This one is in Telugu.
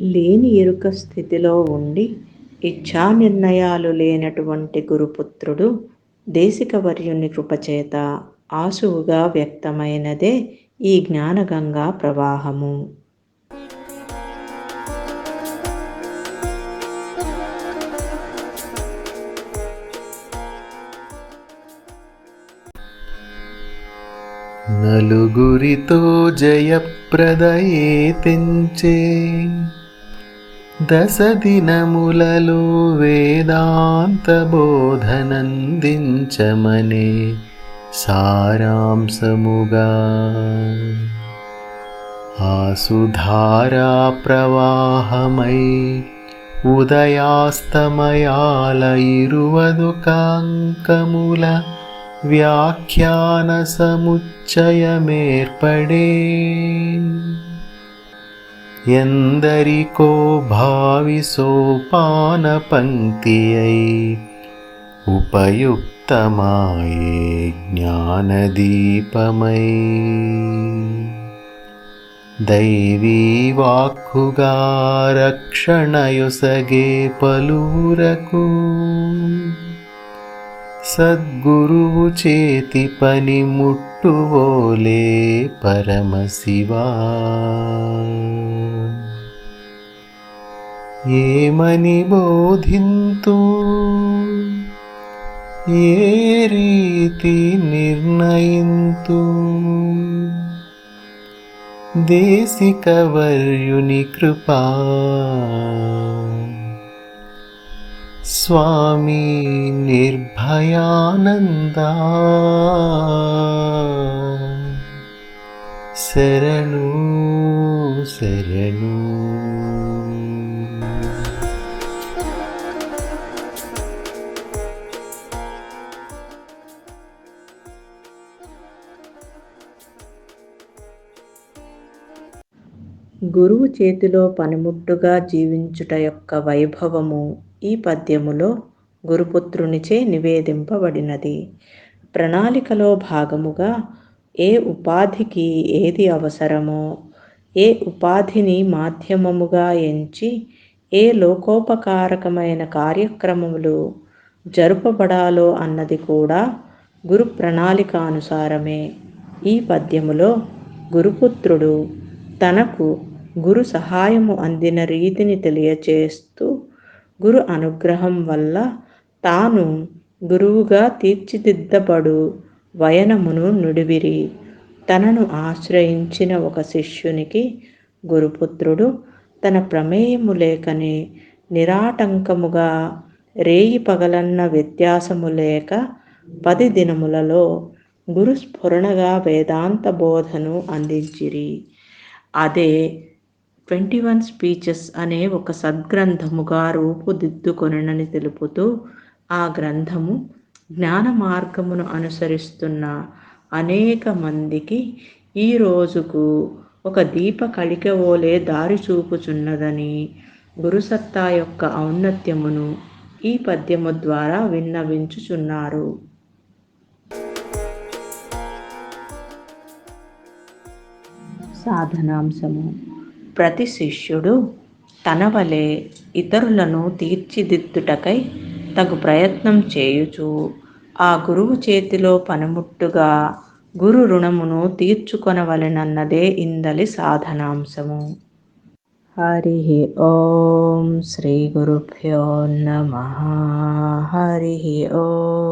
లేని ఎరుక స్థితిలో ఉండి ఇచ్ఛా నిర్ణయాలు లేనటువంటి గురుపుత్రుడు దేశికవర్యుని కృపచేత ఆసువుగా వ్యక్తమైనదే ఈ జ్ఞానగంగా ప్రవాహము. నలుగురితో జయప్రదయే తెంచే దశ దినములలో వేదాంత బోధనందించమనే సారాంశముగా ఆసుధారా ప్రవాహమై ఉదయాస్తమయాల ఇరువదు కాంకముల వ్యాఖ్యాన సముచ్చయమేర్పడే यन्दरिको भाविसोपानपङ्क्त्यै उपयुक्तमाये ज्ञानदीपमयी दैवीवाक्कुगारक्षणयुसगे पलूरकु सद्गुरुचेति पनिमुट्टुवो ले परमशिवा ఏమని బోధింతు? ఏ రీతి నిర్ణయింతు? దేశికవర్యుని కృపా? స్వామి నిర్భయానంద? శరణు శరణు. గురువు చేతిలో పనిముట్టుగా జీవించుట యొక్క వైభవము ఈ పద్యములో గురుపుత్రునిచే నివేదింపబడినది. ప్రణాళికలో భాగముగా ఏ ఉపాధికి ఏది అవసరమో ఏ ఉపాధిని మాధ్యమముగా ఎంచి ఏ లోకోపకారకమైన కార్యక్రమములు జరుపబడాలో అన్నది కూడా గురు ప్రణాళిక అనుసారమే. ఈ పద్యములో గురుపుత్రుడు తనకు గురు సహాయము అందిన రీతిని తెలియచేస్తూ గురు అనుగ్రహం వల్ల తాను గురువుగా తీర్చిదిద్దబడు వయనమును నుడివిరి. తనను ఆశ్రయించిన ఒక శిష్యునికి గురుపుత్రుడు తన ప్రమేయము లేకనే నిరాటంకముగా రేయి పగలన్న వ్యత్యాసము లేక పది దినములలో గురుస్ఫురణగా వేదాంత బోధను అందించిరి. అదే ట్వంటీ వన్ స్పీచెస్ అనే ఒక సద్గ్రంథముగా రూపుదిద్దుకొనని తెలుపుతూ ఆ గ్రంథము జ్ఞాన మార్గమును అనుసరిస్తున్న అనేక మందికి ఈ రోజుకు ఒక దీప కళికవోలే దారి చూపుచున్నదని గురుసత్తా యొక్క ఔన్నత్యమును ఈ పద్యము ద్వారా విన్నవించుచున్నారు. సాధనాంశము. ప్రతి శిష్యుడు తన వలె ఇతరులను తీర్చిదిద్దుటకై తగు ప్రయత్నం చేయుచు ఆ గురువు చేతిలో పనిముట్టుగా గురు రుణమును తీర్చుకొనవలెనన్నదే ఇందలి సాధనాంశము. హరి ఓం శ్రీ గురుభ్యో నమ. హరి ఓం